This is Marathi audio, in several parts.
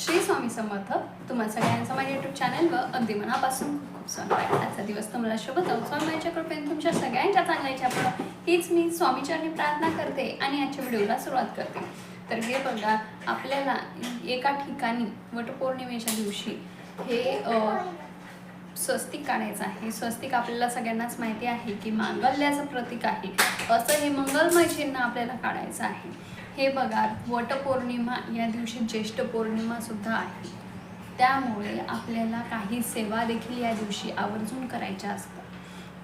श्री स्वामी समर्थ. तुम्हा सगळ्यांचं माझ्या युट्यूब चॅनल व अगदी मनापासून खूप खूप स्वागत आहे. आजचा दिवस तुम्हाला शुभ जाऊ स्वामीच्या कृपेने तुमच्या सगळ्यांच्या चांगल्याच्या पुढं हीच मी स्वामीचरणी प्रार्थना करते आणि आजच्या व्हिडिओला सुरुवात करते. तर हे बघा आपल्याला एका ठिकाणी वटपौर्णिमेच्या दिवशी हे स्वस्तिक काढायचं आहे. स्वस्तिक आपल्याला सगळ्यांनाच माहिती आहे की मांगल्याचं प्रतीक आहे. असं हे मंगलमय चिन्ह आपल्याला काढायचं आहे. हे बघा वटपौर्णिमा या दिवशी ज्येष्ठ पौर्णिमासुद्धा आहे. त्यामुळे आपल्याला काही सेवा देखील या दिवशी आवर्जून करायच्या असतात.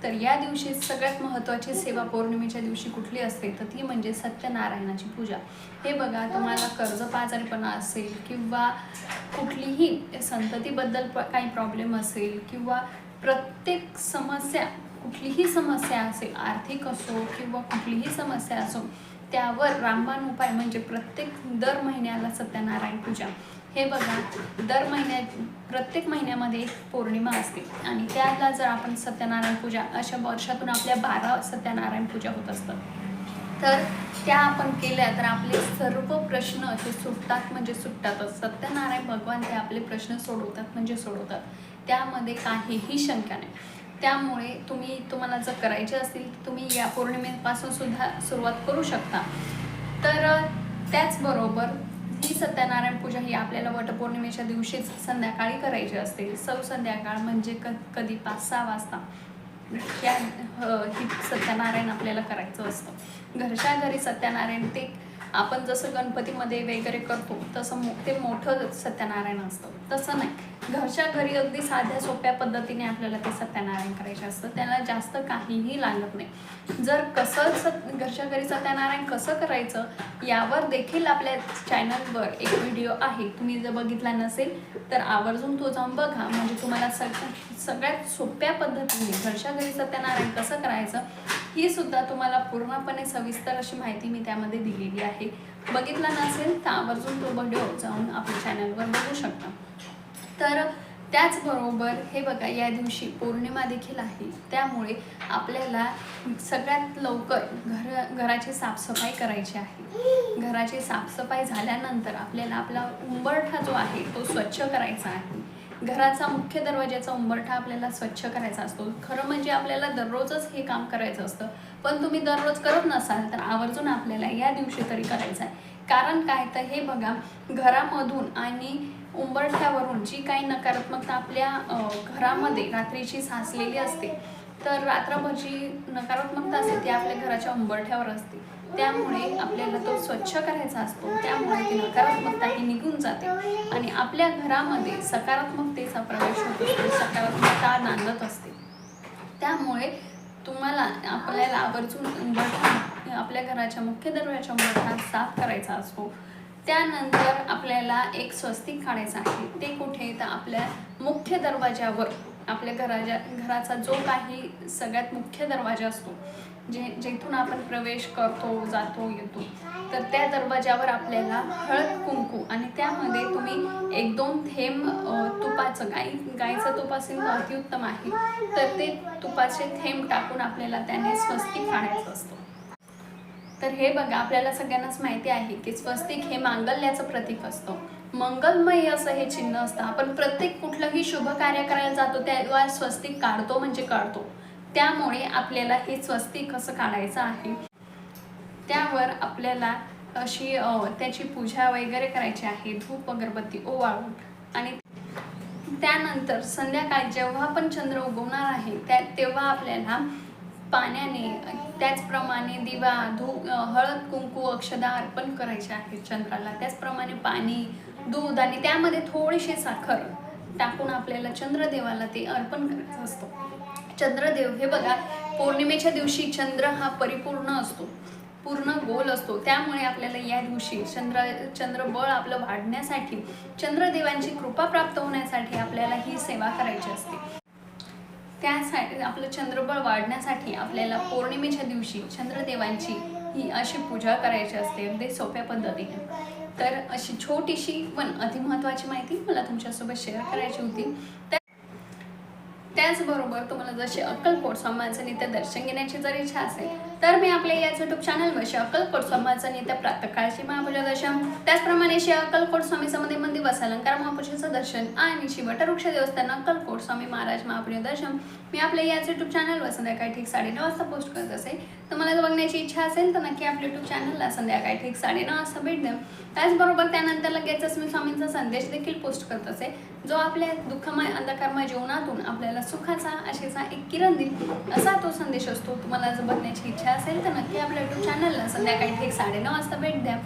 तर या दिवशी सगळ्यात महत्त्वाची सेवा पौर्णिमेच्या दिवशी कुठली असते? तर ती म्हणजे सत्यनारायणाची पूजा. हे बघा तुम्हाला कर्ज पाजारीपणा असेल किंवा कुठलीही संततीबद्दल काही प्रॉब्लेम असेल किंवा प्रत्येक समस्या कुठलीही समस्या असेल आर्थिक असो किंवा कुठलीही समस्या असो त्यावर रामबाण उपाय म्हणजे प्रत्येक दर महिन्याला सत्यनारायण पूजा. हे बघा दर महिन्यात प्रत्येक महिन्यामध्ये एक पौर्णिमा असते. आणि त्याला जर आपण सत्यनारायण पूजा अशा वर्षातून आपल्या बारा सत्यनारायण पूजा होत असतात. तर त्या आपण केल्या तर आपले सर्व प्रश्न हे सुटतात म्हणजे सुटतातच सत्यनारायण भगवान ते आपले प्रश्न सोडवतात म्हणजे सोडवतात. त्यामध्ये काहीही शंका नाही. त्यामुळे तुम्ही तुम्हाला जर करायचे असतील तर तुम्ही या पौर्णिमेपासून सुद्धा सुरुवात करू शकता. तर त्याचबरोबर ही सत्यनारायण पूजा ही आपल्याला वटपौर्णिमेच्या दिवशीच संध्याकाळी करायची असते. सौ संध्याकाळ म्हणजे क कधी पाच सहा वाजता. या ही सत्यनारायण आपल्याला करायचं असतं. घरच्या घरी सत्यनारायण ते आपण जसं गणपतीमध्ये वगैरे करतो तसं मो ते मोठं सत्यनारायण असतं. तसं नाही. घरच्या घरी अगदी साध्या सोप्या पद्धतीने आपल्याला ते सत्यनारायण करायचे असतं. त्याला जास्त काहीही लागत नाही. जर कसं सत घरच्या घरी सत्यनारायण कसं करायचं यावर देखील आपल्या चॅनलवर एक व्हिडिओ आहे. तुम्ही जर बघितला नसेल तर आवर्जून तो जाऊन बघा. म्हणजे तुम्हाला सग सगळ्यात सोप्या पद्धतीने घरच्या घरी सत्यनारायण कसं करायचं ही सुद्धा तुम्हाला पूर्णपणे सविस्तर अशी माहिती मी त्यामध्ये दिलेली आहे. बघितला नसेल तर आवर्जून तो व्हिडिओ जाऊन आपल्या चॅनलवर बघू शकता. तर त्याचबरोबर हे बघा या दिवशी पौर्णिमा देखील आहे. त्यामुळे आपल्याला सगळ्यात लवकर घर घराची साफसफाई करायची आहे. घराची साफसफाई झाल्यानंतर आपल्याला आपला उंबरठा जो आहे तो स्वच्छ करायचा आहे. घराचा मुख्य दरवाजाचा उंबरठा आपल्याला स्वच्छ करायचा असतो. खरं म्हणजे आपल्याला दररोजच हे काम करायचं असतं. पण तुम्ही दररोज करत नसाल तर आवर्जून आपल्याला या दिवशी तरी करायचं आहे. कारण काय तर हे बघा घरामधून आणि उंबरठ्यावरून जी काही नकारात्मकता आपल्या घरामध्ये रात्रीची साचलेली असते तर रात्रभर जी नकारात्मकता असते ती आपल्या घराच्या उंबरठ्यावर असते. त्यामुळे आपल्याला तो स्वच्छ करायचा असतो. त्यामुळे ती नकारात्मकता ही निघून जाते. आणि आपल्या घरामध्ये सकारात्मकतेचा प्रवेश होत असतो. सकारात्मकता नांदत असते. त्यामुळे तुम्हाला आपल्याला आवर्जून आपल्या घराच्या मुख्य दरवाजाच्या उंबरठा साफ करायचा असतो. त्यानंतर आपल्याला एक स्वस्तिक काढायचं आहे. ते कुठे? तर आपल्या मुख्य दरवाज्यावर. आपल्या घराच्या घराचा जो काही सगळ्यात मुख्य दरवाजा असतो. जे जेथून आपण प्रवेश करतो जातो येतो तर त्या दरवाजावर आपल्याला हळद कुंकू आणि त्यामध्ये तुम्ही एक दोन थेंब तुपाचं गाई गाईचं तूप असेल तर अतिउत्तम आहे. तर ते तुपाचे थेंब टाकून आपल्याला त्याने स्वस्तिक काढायचं असतं तर हे बघा आपल्याला सगळ्यांनाच माहिती आहे की स्वस्तिक हे मांगल्याचं प्रतीक असतं. मंगलमय असं हे चिन्ह असतं. आपण प्रत्येक कुठलंही शुभ कार्य करायला जातो त्या स्वस्तिक काढतो म्हणजे काढतो त्यामुळे आपल्याला हे स्वस्तिक कसं काढायचं आहे? त्यावर आपल्याला अशी त्याची पूजा वगैरे करायची आहे. धूप अगरबत्ती ओवाळून आणि त्यानंतर संध्याकाळी जेव्हा पण चंद्र उगवणार आहे त्या तेव्हा आपल्याला पाण्याने त्याचप्रमाणे दिवा धूप हळद कुंकू अक्षदा अर्पण करायचे आहे चंद्राला. त्याचप्रमाणे पाणी दूध आणि त्यामध्ये थोडीशी साखर टाकून आपल्याला चंद्रदेवाला ते अर्पण करायचं असतं. चंद्रदेव. हे बघा पौर्णिमेच्या दिवशी चंद्र हा परिपूर्ण असतो पूर्ण गोल असतो. त्यामुळे आपल्याला या दिवशी चंद्र चंद्रबळ आपलं वाढण्यासाठी चंद्रदेवांची कृपा प्राप्त होण्यासाठी आपल्याला ही सेवा करायची असते. त्यासाठी आपलं चंद्रबळ वाढण्यासाठी आपल्याला पौर्णिमेच्या दिवशी चंद्रदेवांची ही अशी पूजा करायची असते अगदी सोप्या पद्धतीने. तर अशी छोटीशी पण अतिमहत्त्वाची माहिती मला तुमच्यासोबत शेअर करायची होती. तर त्याचबरोबर तुम्हाला जशी अक्कलकोट स्वामांचं नित्य दर्शन घेण्याची जर इच्छा असेल तर मी आपल्या याच युट्यूब चॅनलवर श्री अक्कलकोट स्वामीचं नित्य प्रातकाळची महापूजा दर्शन त्याचप्रमाणे श्री अक्कलकोट स्वामी मध्ये मंदिर वसालंकार अलंकार दर्शन आणि शिवटवृक्ष देवस्थान अक्कलकोट स्वामी महाराज महापूजा दर्शन मी आपल्या याच युट्यूब चॅनलवर संध्याकाळी ठीक साडेनऊ वाजता पोस्ट करत असे. तुम्हाला जर बघण्याची इच्छा असेल तर नक्की आपल्या युट्यूब चॅनलला संध्याकाळी ठीक साडेनऊ वाजता भेट द्या. त्याचबरोबर त्यानंतर लगेचच मी स्वामींचा संदेश देखील पोस्ट करत असे. जो आपल्या दुःखमय अंधकारमय जीवनातून आपल्याला सुखाचा आशेचा एक किरण देईल असा तो संदेश असतो. तुम्हाला जर बघण्याची इच्छा असेल तर नक्की आपल्या युट्यूब चॅनलला संध्याकाळी ठीक साडेनऊ वाजता भेट द्या.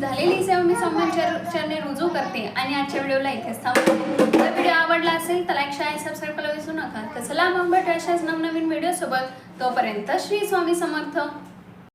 झालेली सेवा मी स्वामींच्या रुजू करते आणि आजच्या व्हिडिओला इथेच थांबते. जर व्हिडिओ आवडला असेल तर लाईक शेअर सबस्क्राईब करायला विसरू नका. तर चला मग अशाच नवनवीन व्हिडिओ सोबत तोपर्यंत श्री स्वामी समर्थ.